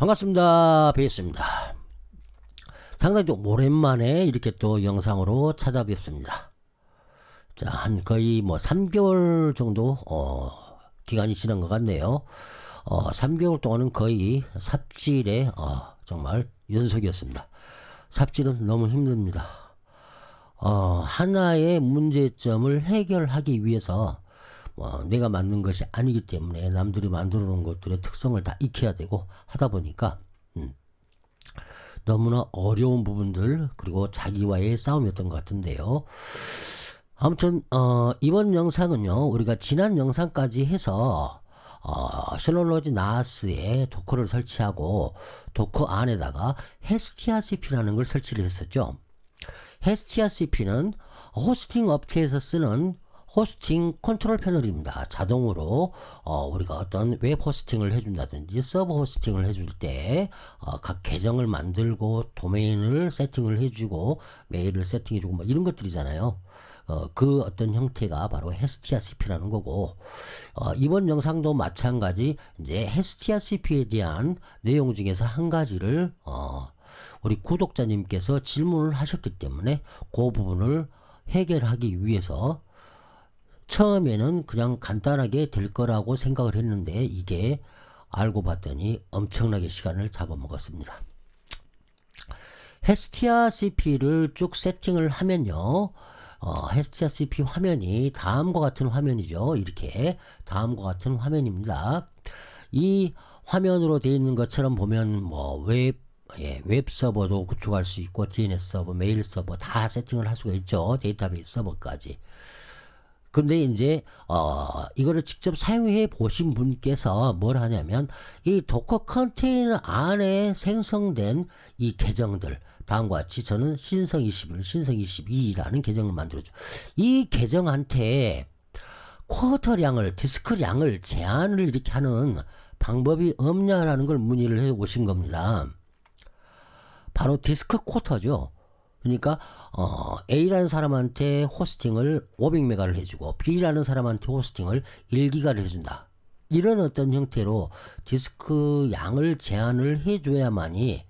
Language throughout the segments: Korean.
반갑습니다. 베이스입니다. 상당히 좀 오랜만에 이렇게 또 영상으로 찾아뵙습니다. 자, 한 거의 뭐 3개월 정도, 어, 기간이 지난 것 같네요. 어, 3개월 동안은 거의 삽질의, 어, 정말 연속이었습니다. 삽질은 너무 힘듭니다. 어, 하나의 문제점을 해결하기 위해서 어, 내가 만든 것이 아니기 때문에 남들이 만들어 놓은 것들의 특성을 다 익혀야 되고 하다 보니까 음, 너무나 어려운 부분들 그리고 자기와의 싸움이었던 것 같은데요. 아무튼 어, 이번 영상은요 우리가 지난 영상까지 해서 어, 실로로지 나스에 도커를 설치하고 도커 안에다가 헤스티아 CP라는 걸 설치를 했었죠. 헤스티아 CP는 호스팅 업체에서 쓰는 호스팅 컨트롤 패널입니다. 자동으로 어, 우리가 어떤 웹 호스팅을 해준다든지 서버 호스팅을 해줄 때각 어, 계정을 만들고 도메인을 세팅을 해주고 메일을 세팅해주고 뭐 이런 것들이잖아요. 어, 그 어떤 형태가 바로 헤스티아 CP라는 거고 어, 이번 영상도 마찬가지 이제 헤스티아 CP에 대한 내용 중에서 한 가지를 어, 우리 구독자님께서 질문을 하셨기 때문에 그 부분을 해결하기 위해서 처음에는 그냥 간단하게 될 거라고 생각을 했는데 이게 알고 봤더니 엄청나게 시간을 잡아먹었습니다. 헤스티아 CP를 쭉 세팅을 하면요. 어, 헤스티아 CP 화면이 다음과 같은 화면이죠. 이렇게 다음과 같은 화면입니다. 이 화면으로 되어 있는 것처럼 보면 뭐 웹, 예, 웹 서버도 구축할 수 있고 DNS 서버, 메일 서버 다 세팅을 할 수가 있죠. 데이터베이스 서버까지. 근데 이제 어 이거를 직접 사용해 보신 분께서 뭘 하냐면 이 도커 컨테이너 안에 생성된 이 계정들 다음과 같이 저는 신성 21, 신성 22라는 계정을 만들어줘. 이 계정한테 쿼터량을 디스크량을 제한을 이렇게 하는 방법이 없냐라는 걸 문의를 해 오신 겁니다. 바로 디스크 쿼터죠. 그러니까 어, A라는 사람한테 호스팅을 500메가를 해주고 B라는 사람한테 호스팅을 1기가를 해준다. 이런 어떤 형태로 디스크 양을 제한을 해줘야만이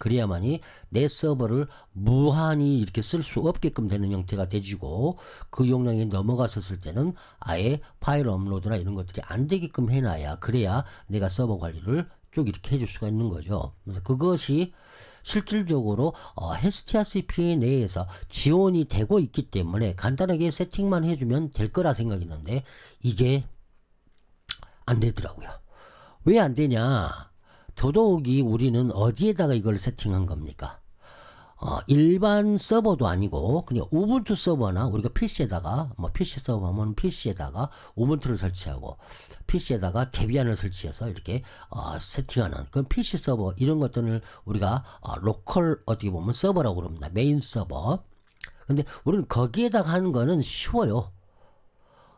그래야만이 내 서버를 무한히 이렇게 쓸 수 없게끔 되는 형태가 되지고 그 용량이 넘어갔었을 때는 아예 파일 업로드나 이런 것들이 안 되게끔 해놔야 그래야 내가 서버 관리를 쭉 이렇게 해줄 수가 있는 거죠. 그래서 그것이 실질적으로 어, 헤스티아 CP 내에서 지원이 되고 있기 때문에 간단하게 세팅만 해주면 될 거라 생각했는데 이게 안 되더라고요. 왜 안 되냐? 더더욱이 우리는 어디에다가 이걸 세팅한 겁니까? 어, 일반 서버도 아니고 그냥 우분투 서버나 우리가 PC에다가 뭐 PC 서버 하면 PC에다가 우분투를 설치하고 PC에다가 데비안을 설치해서 이렇게 어, 세팅하는 그런 PC 서버 이런 것들을 우리가 어, 로컬 어떻게 보면 서버라고 그럽니다. 메인 서버. 근데 우리는 거기에다가 하는 거는 쉬워요.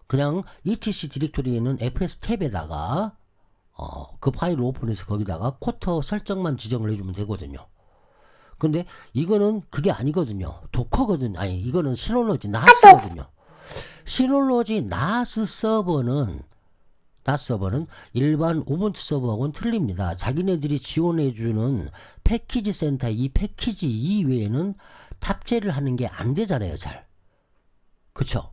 그냥 etc 디렉토리에 있는 fs 탭에다가 어, 그 파일을 오픈해서 거기다가 쿼터 설정만 지정을 해주면 되거든요. 근데 이거는 그게 아니거든요. 도커거든요. 아니 이거는 시놀로지 나스거든요. 시놀로지 나스 서버는 나스 서버는 일반 우분투 서버하고는 틀립니다. 자기네들이 지원해주는 패키지 센터 이 패키지 이외에는 탑재를 하는 게 안 되잖아요. 잘. 그쵸?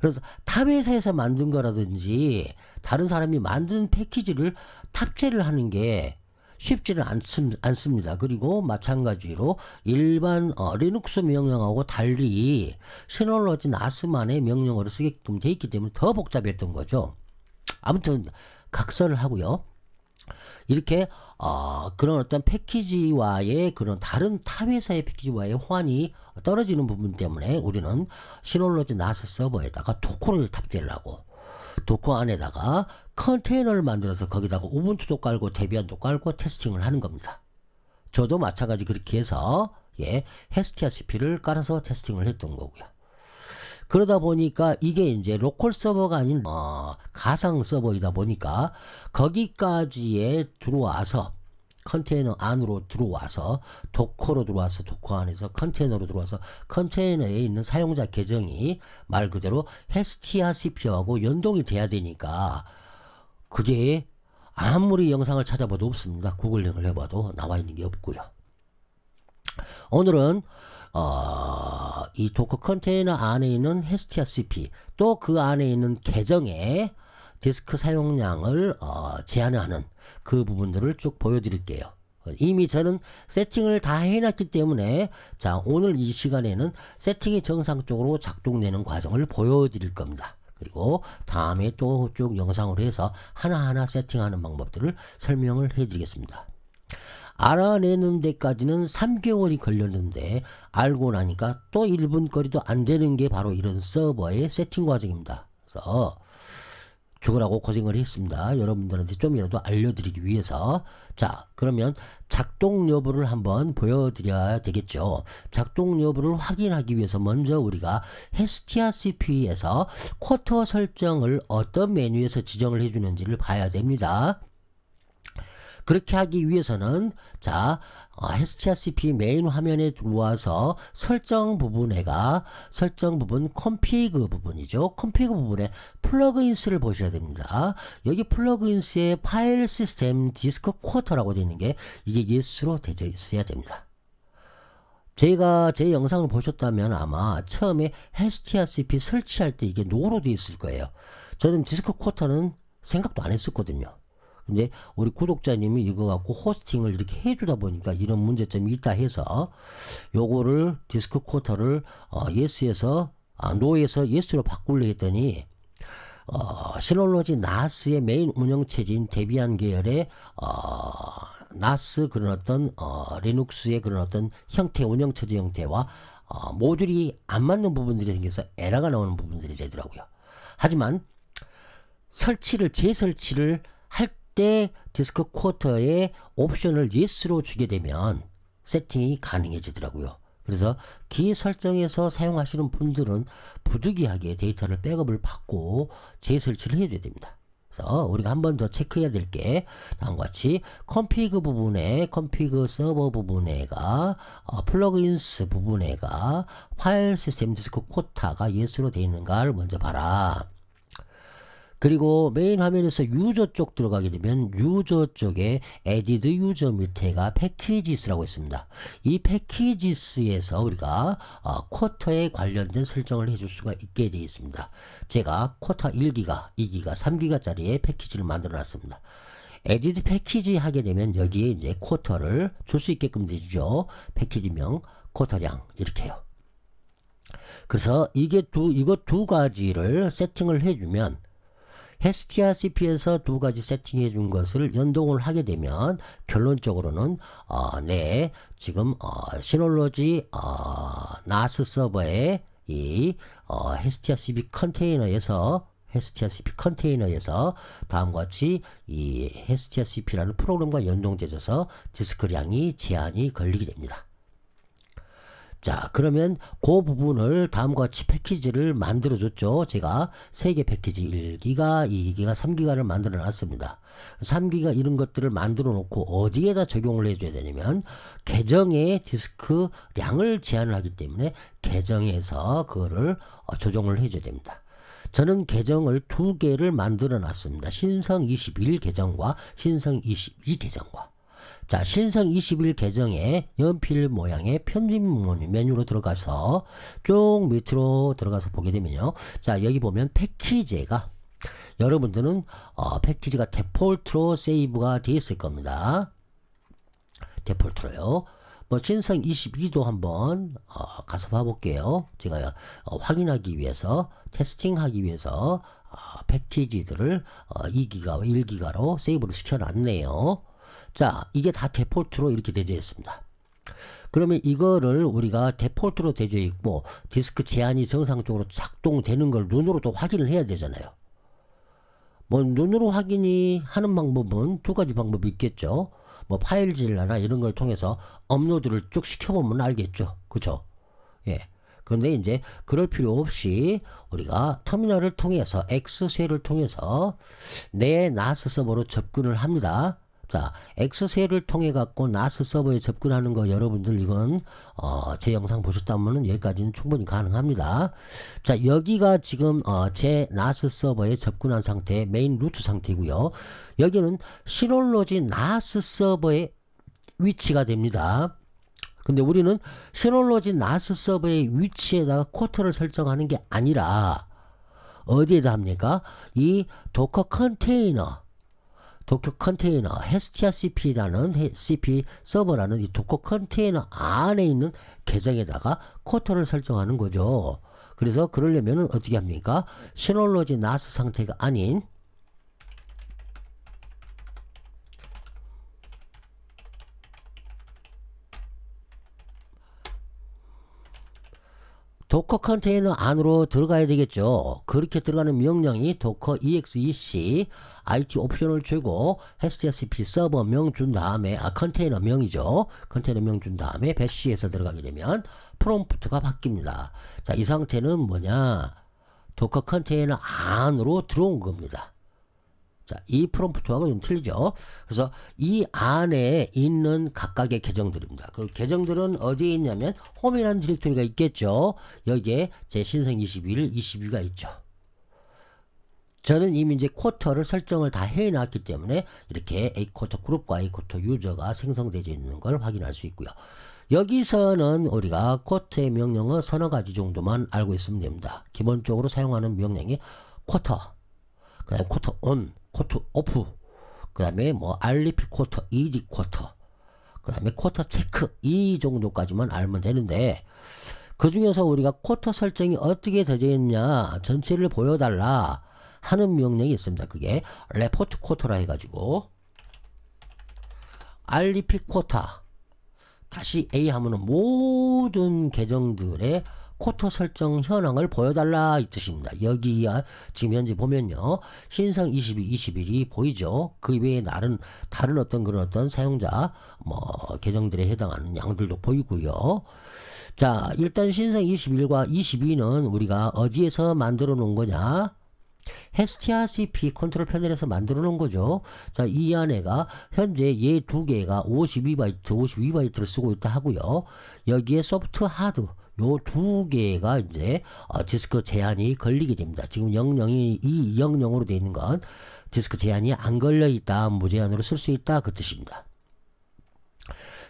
그래서 타 회사에서 만든 거라든지 다른 사람이 만든 패키지를 탑재를 하는 게 쉽지는 않, 습니다 그리고 마찬가지로 일반 어, 리눅스 명령하고 달리 시놀로지 나스만의 명령어를 쓰게끔 돼 있기 때문에 더 복잡했던 거죠. 아무튼 각설을 하고요. 이렇게 어, 그런 어떤 패키지와의 그런 다른 타 회사의 패키지와의 호환이 떨어지는 부분 때문에 우리는 시놀로지 나스 서버에다가 도코를 탑재를 하고 도커 안에다가 컨테이너를 만들어서 거기다가 우분투도 깔고 데비안도 깔고 테스팅을 하는 겁니다. 저도 마찬가지 그렇게 해서 예, 헤스티아 CP를 깔아서 테스팅을 했던 거고요. 그러다 보니까 이게 이제 로컬 서버가 아닌 어, 가상 서버이다 보니까 거기까지에 들어와서 컨테이너 안으로 들어와서 도커로 들어와서 도커 안에서 컨테이너로 들어와서 컨테이너에 있는 사용자 계정이 말 그대로 헤스티아 CPU하고 연동이 돼야 되니까 그게 아무리 영상을 찾아봐도 없습니다. 구글링을 해봐도 나와 있는 게 없고요. 오늘은 어, 이 도커 컨테이너 안에 있는 HTRCP 또 그 안에 있는 계정의 디스크 사용량을 어, 제한하는 그 부분들을 쭉 보여드릴게요. 이미 저는 세팅을 다 해놨기 때문에 자 오늘 이 시간에는 세팅이 정상적으로 작동되는 과정을 보여드릴 겁니다. 그리고 다음에 또 쭉 영상으로 해서 하나하나 세팅하는 방법들을 설명을 해드리겠습니다. 알아내는 데까지는 3개월이 걸렸는데 알고 나니까 또 1분 거리도 안 되는 게 바로 이런 서버의 세팅 과정입니다. 그래서 죽으라고 고생을 했습니다. 여러분들한테 좀이라도 알려드리기 위해서. 자, 그러면 작동 여부를 한번 보여드려야 되겠죠. 작동 여부를 확인하기 위해서 먼저 우리가 HTRCP에서 쿼터 설정을 어떤 메뉴에서 지정을 해주는지를 봐야 됩니다. 그렇게 하기 위해서는 자 어, HTRCP 메인 화면에 들어와서 설정 부분에가 설정 부분 컴피그 부분이죠. 컴피그 부분에 플러그인스를 보셔야 됩니다. 여기 플러그인스에 파일 시스템 디스크 쿼터라고 되어 있는 게 이게 예스로 되어 있어야 됩니다. 제가 제 영상을 보셨다면 아마 처음에 HTRCP 설치할 때 이게 노로 되어 있을 거예요. 저는 디스크 쿼터는 생각도 안 했었거든요. 근데 우리 구독자님이 이거 갖고 호스팅을 이렇게 해주다 보니까 이런 문제점이 있다 해서 요거를 디스크 쿼터를 어, 예스에서 아, 노에서 예스로 바꾸려 했더니 어, 시놀로지 나스의 메인 운영체제인 데비안 계열의 어, 나스 그런 어떤 어, 리눅스의 그런 어떤 형태 운영체제 형태와 어, 모듈이 안 맞는 부분들이 생겨서 에러가 나오는 부분들이 되더라고요. 하지만 설치를 재설치를 할때 디스크 쿼터에 옵션을 예스로 주게 되면 세팅이 가능해지더라고요. 그래서 기 설정에서 사용하시는 분들은 부득이하게 데이터를 백업을 받고 재설치를 해줘야 됩니다. 그래서 우리가 한 번 더 체크해야 될 게 다음과 같이 컴피그 부분에 컴피그 서버 부분에가 어, 플러그인스 부분에가 파일 시스템 디스크 쿼터가 예스로 되어 있는가를 먼저 봐라. 그리고 메인 화면에서 유저 쪽 들어가게 되면 유저 쪽에 에디드 유저 밑에가 패키지스라고 있습니다. 이 패키지스에서 우리가 어, 쿼터에 관련된 설정을 해줄 수가 있게 되어 있습니다. 제가 쿼터 1기가, 2기가, 3기가짜리의 패키지를 만들어 놨습니다. 에디드 패키지 하게 되면 여기에 이제 쿼터를 줄 수 있게끔 되죠. 패키지명, 쿼터량 이렇게요. 그래서 이게 두 이것 두 가지를 세팅을 해주면 HTRCP에서 두 가지 세팅해 준 것을 연동을 하게 되면 결론적으로는 어, 네 지금 어, 시놀로지 어, 나스 서버에 이 어, HTRCP 컨테이너에서 HTRCP 컨테이너에서 다음과 같이 이 HTRCP라는 프로그램과 연동되어서 디스크량이 제한이 걸리게 됩니다. 자 그러면 그 부분을 다음과 같이 패키지를 만들어 줬죠. 제가 세 개 패키지 1기가 2기가 3기가를 만들어 놨습니다. 3기가 이런 것들을 만들어 놓고 어디에다 적용을 해줘야 되냐면 계정의 디스크 량을 제한을 하기 때문에 계정에서 그거를 어, 조정을 해줘야 됩니다. 저는 계정을 두 개를 만들어 놨습니다. 신성 21 계정과 신성 22 계정과 자, 신성 21 계정에 연필 모양의 편집 메뉴로 들어가서 쭉 밑으로 들어가서 보게 되면요. 자, 여기 보면 패키지가 여러분들은 어, 패키지가 데폴트로 세이브가 되어 있을 겁니다. 데폴트로요. 뭐 신성 22도 한번 어, 가서 봐볼게요. 제가 어, 확인하기 위해서 테스팅하기 위해서 어, 패키지들을 어, 2기가 1기가로 세이브를 시켜놨네요. 자, 이게 다 데폴트로 이렇게 되어 있습니다. 그러면 이거를 우리가 데폴트로 되어 있고 디스크 제한이 정상적으로 작동되는 걸 눈으로 또 확인을 해야 되잖아요. 뭐 눈으로 확인이 하는 방법은 두 가지 방법이 있겠죠. 뭐 파일질이나 이런 걸 통해서 업로드를 쭉 시켜보면 알겠죠. 그죠? 예. 그런데 이제 그럴 필요 없이 우리가 터미널을 통해서 X쇠를 통해서 내 나스 서버로 접근을 합니다. 자, 엑스셀을 통해 갖고 나스 서버에 접근하는 거 여러분들 이건 어, 제 영상 보셨다면은 여기까지는 충분히 가능합니다. 자, 여기가 지금 어, 제 나스 서버에 접근한 상태의 메인 루트 상태고요. 여기는 시놀로지 나스 서버의 위치가 됩니다. 근데 우리는 시놀로지 나스 서버의 위치에다가 쿼터를 설정하는 게 아니라 어디에다 합니까? 이 도커 컨테이너 도커 컨테이너 헤스티아 CP라는 헤- CP 서버라는 이 도커 컨테이너 안에 있는 계정에다가 쿼터를 설정하는 거죠. 그래서 그러려면은 어떻게 합니까? 시놀로지 나스 상태가 아닌 도커 컨테이너 안으로 들어가야 되겠죠. 그렇게 들어가는 명령이 도커 exec IT 옵션을 주고 HTTP 서버 명 준 다음에 아 컨테이너 명이죠. 컨테이너 명 준 다음에 배시에서 들어가게 되면 프롬프트가 바뀝니다. 자, 이 상태는 뭐냐? 도커 컨테이너 안으로 들어온 겁니다. 자, 이 프롬프트하고 좀 틀리죠. 그래서 이 안에 있는 각각의 계정들입니다. 그 계정들은 어디에 있냐면 홈이라는 디렉토리가 있겠죠. 여기에 제 신성 21, 22가 있죠. 저는 이미 이제 쿼터를 설정을 다 해놨기 때문에 이렇게 A 쿼터 그룹과 A 쿼터 유저가 생성되어 있는 걸 확인할 수 있고요. 여기서는 우리가 쿼터의 명령은 서너 가지 정도만 알고 있으면 됩니다. 기본적으로 사용하는 명령이 쿼터, 그 다음에 쿼터 온, 쿼터 오프, 그 다음에 뭐 RDP 쿼터, ED 쿼터, 그 다음에 쿼터 체크 이 정도까지만 알면 되는데 그 중에서 우리가 쿼터 설정이 어떻게 되어 있냐 전체를 보여달라 하는 명령이 있습니다. 그게 레포트 쿼터라 해가지고 RDP 쿼터 다시 A 하면은 모든 계정들의 쿼터 설정 현황을 보여달라 이 뜻입니다. 여기야 지금 현재 보면요. 신성 22, 21이 보이죠. 그 외에 다른 다른 어떤 그런 어떤 사용자 뭐 계정들에 해당하는 양들도 보이고요. 자, 일단 신성 21과 22는 우리가 어디에서 만들어 놓은 거냐? HTRCP 컨트롤 패널에서 만들어 놓은 거죠. 자, 이 안에가 현재 얘 두 개가 52바이트, 52바이트를 쓰고 있다 하고요. 여기에 소프트 하드 요 두 개가 이제 어, 디스크 제한이 걸리게 됩니다. 지금 영영이 이 영영으로 되어 있는 건 디스크 제한이 안 걸려 있다, 무제한으로 쓸 수 있다 그 뜻입니다.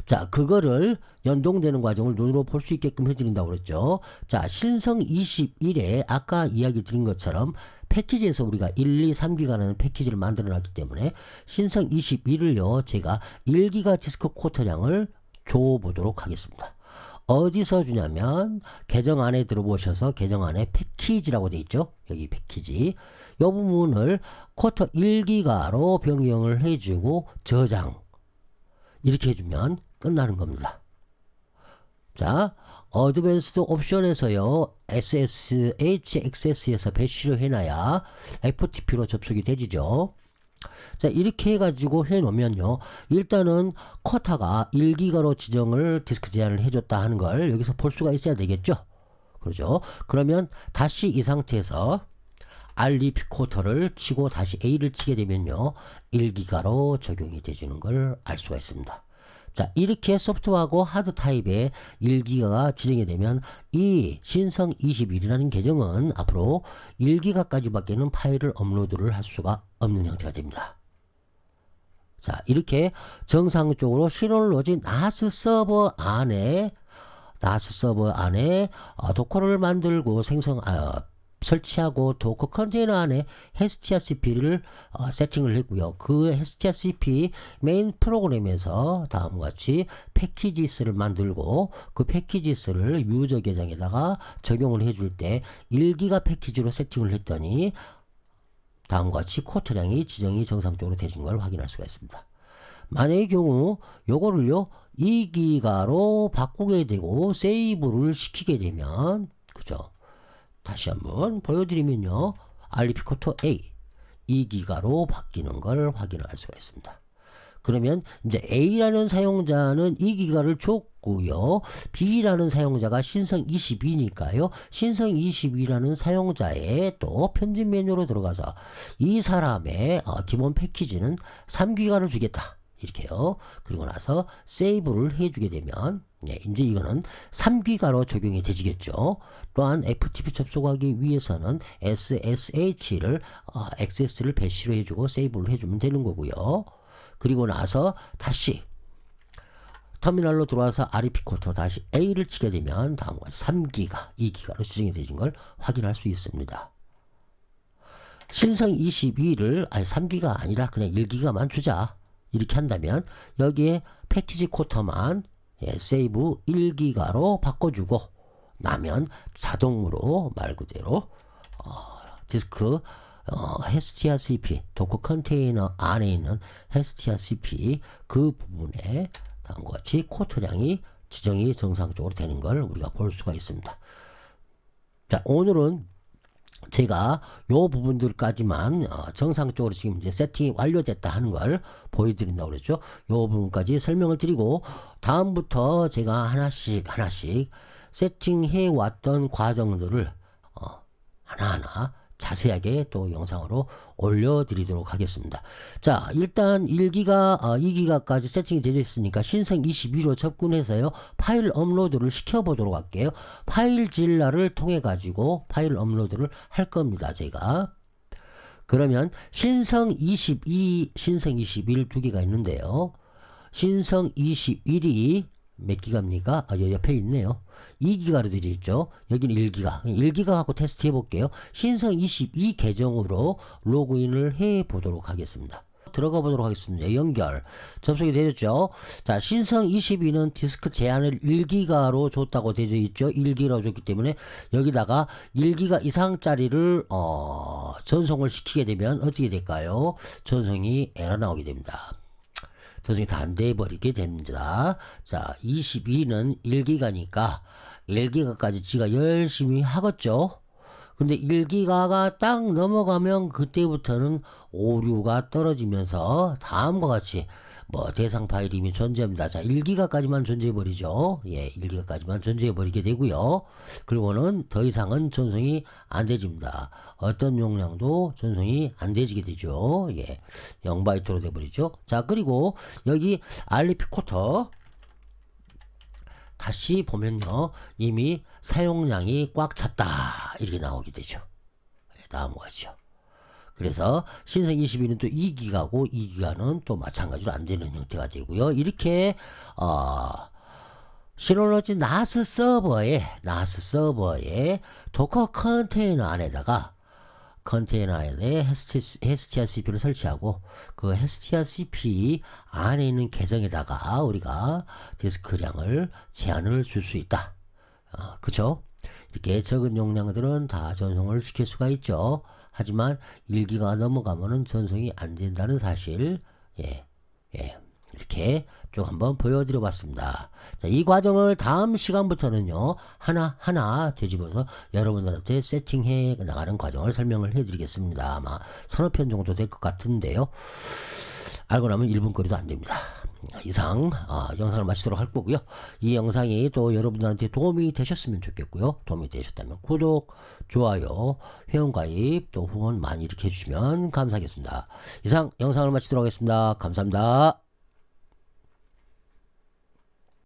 자, 그거를 연동되는 과정을 눈으로 볼 수 있게끔 해드린다고 그랬죠. 자, 신성 21에 아까 이야기 드린 것처럼 패키지에서 우리가 1, 2, 3기가라는 패키지를 만들어 놨기 때문에 신성 21을요, 제가 1기가 디스크 쿼터량을 줘보도록 하겠습니다. 어디서 주냐면 계정 안에 들어보셔서 계정 안에 패키지라고 돼 있죠. 여기 패키지. 이 부분을 쿼터 1기가로 변경을 해주고 저장 이렇게 해주면 끝나는 겁니다. 자, 어드밴스드 옵션에서요, SSH 액세스에서 배치를 해놔야 FTP로 접속이 되지죠. 자, 이렇게 해가지고 해놓으면요, 일단은 쿼타가 1기가로 지정을 디스크 제한을 해줬다 하는 걸 여기서 볼 수가 있어야 되겠죠. 그러죠. 그러면 다시 이 상태에서 RDP 쿼터를 치고 다시 A를 치게 되면요, 1기가로 적용이 되주는 걸 알 수가 있습니다. 자, 이렇게 소프트하고 하드 타입의 1기가가 지정이 되면 이 신성 21이라는 계정은 앞으로 1기가까지밖에는 파일을 업로드를 할 수가 없는 형태가 됩니다. 자, 이렇게 정상적으로 시놀로지 나스 서버 안에 나스 서버 안에 어, 도커를 만들고 생성 아, 설치하고 도커 컨테이너 안에 HTTP를 어, 세팅을 했고요. 그 HTTP 메인 프로그램에서 다음과 같이 패키지스를 만들고 그 패키지스를 유저 계정에다가 적용을 해줄 때 1기가 패키지로 세팅을 했더니 다음과 같이 쿼터량이 지정이 정상적으로 되는 걸 확인할 수가 있습니다. 만약의 경우 요거를요 2기가로 바꾸게 되고 세이브를 시키게 되면 그죠 다시 한번 보여드리면요 쿼터 A 2기가로 바뀌는 걸 확인할 수가 있습니다. 그러면 이제 A라는 사용자는 2기가를 줬고요. B라는 사용자가 신성 22니까요. 신성 22라는 사용자의 또 편집 메뉴로 들어가서 이 사람의 어, 기본 패키지는 3기가를 주겠다. 이렇게요. 그리고 나서 세이브를 해주게 되면 예, 이제 이거는 3기가로 적용이 되지겠죠. 또한 FTP 접속하기 위해서는 SSH를 어, 액세스를 배시로 해주고 세이브를 해주면 되는 거고요. 그리고 나서 다시 터미널로 들어와서 REP 쿼터 다시 A를 치게 되면 다음과 같이 3기가, 2기가로 수정이 되는 걸 확인할 수 있습니다. 신성 22를 아니 3기가 아니라 그냥 1기가만 주자. 이렇게 한다면 여기에 패키지 쿼터만 예, 세이브 1기가로 바꿔주고 나면 자동으로 말 그대로 어, 디스크 어, HTRCP 도커 컨테이너 안에 있는 HTRCP 그 부분에 다음과 같이 쿼터량이 지정이 정상적으로 되는 걸 우리가 볼 수가 있습니다. 자 오늘은 제가 요 부분들까지만 어, 정상적으로 지금 이제 세팅이 완료됐다 하는 걸 보여드린다고 그랬죠. 요 부분까지 설명을 드리고 다음부터 제가 하나씩 하나씩 세팅해 왔던 과정들을 어, 하나하나 자세하게 또 영상으로 올려드리도록 하겠습니다. 자, 일단 1기가, 어, 2기가까지 세팅이 되어 있으니까 신생 22로 접근해서요, 파일 업로드를 시켜보도록 할게요. 파일 질라를 통해 가지고 파일 업로드를 할 겁니다, 제가. 그러면 신성 22, 신성 21 두 개가 있는데요. 신성 21이 몇 기가입니까? 아, 옆에 있네요. 2기가로 되어 있죠. 여기는 1기가. 1기가 갖고 테스트 해볼게요. 신성 22 계정으로 로그인을 해 보도록 하겠습니다. 들어가 보도록 하겠습니다. 연결. 접속이 되었죠. 자, 신성 22는 디스크 제한을 1기가로 줬다고 되어 있죠. 1기가로 줬기 때문에 여기다가 1기가 이상짜리를 어, 전송을 시키게 되면 어떻게 될까요? 전송이 에러 나오게 됩니다. 전송이 다안 돼 버리게 됩니다. 자, 22는 1기가니까 1기가까지 지가 열심히 하겠죠. 근데 1기가가 딱 넘어가면 그때부터는 오류가 떨어지면서 다음과 같이 뭐 대상 파일이 이미 존재합니다. 자, 1기가까지만 존재해 버리죠. 예, 1기가까지만 존재해 버리게 되고요. 그리고는 더 이상은 전송이 안 되집니다. 어떤 용량도 전송이 안 되지게 되죠. 예. 0바이트로 돼 버리죠. 자, 그리고 여기 쿼터 다시 보면요. 이미 사용량이 꽉 찼다. 이렇게 나오게 되죠. 예, 다음과 같이요. 그래서 신성 22는 또 2기가고 2기가는 또 마찬가지로 안 되는 형태가 되고요. 이렇게 어 시롤로지 나스 서버에 나스 서버에 도커 컨테이너 안에다가 컨테이너 안에 HTRCP를 설치하고 그 HTRCP 안에 있는 계정에다가 우리가 디스크량을 제한을 줄 수 있다. 어, 그죠? 이렇게 적은 용량들은 다 전송을 시킬 수가 있죠. 하지만 1기가 넘어가면은 전송이 안 된다는 사실, 예, 예, 이렇게 쭉 한번 보여드려 봤습니다. 자, 이 과정을 다음 시간부터는요, 하나하나 되짚어서 여러분들한테 세팅해 나가는 과정을 설명을 해 드리겠습니다. 아마 서너 편 정도 될 것 같은데요. 알고 나면 1분거리도 안 됩니다. 이상 아, 영상을 마치도록 할 거고요. 이 영상이 또 여러분들한테 도움이 되셨으면 좋겠고요. 도움이 되셨다면 구독, 좋아요, 회원가입, 또 후원 많이 이렇게 해주시면 감사하겠습니다. 이상 영상을 마치도록 하겠습니다. 감사합니다.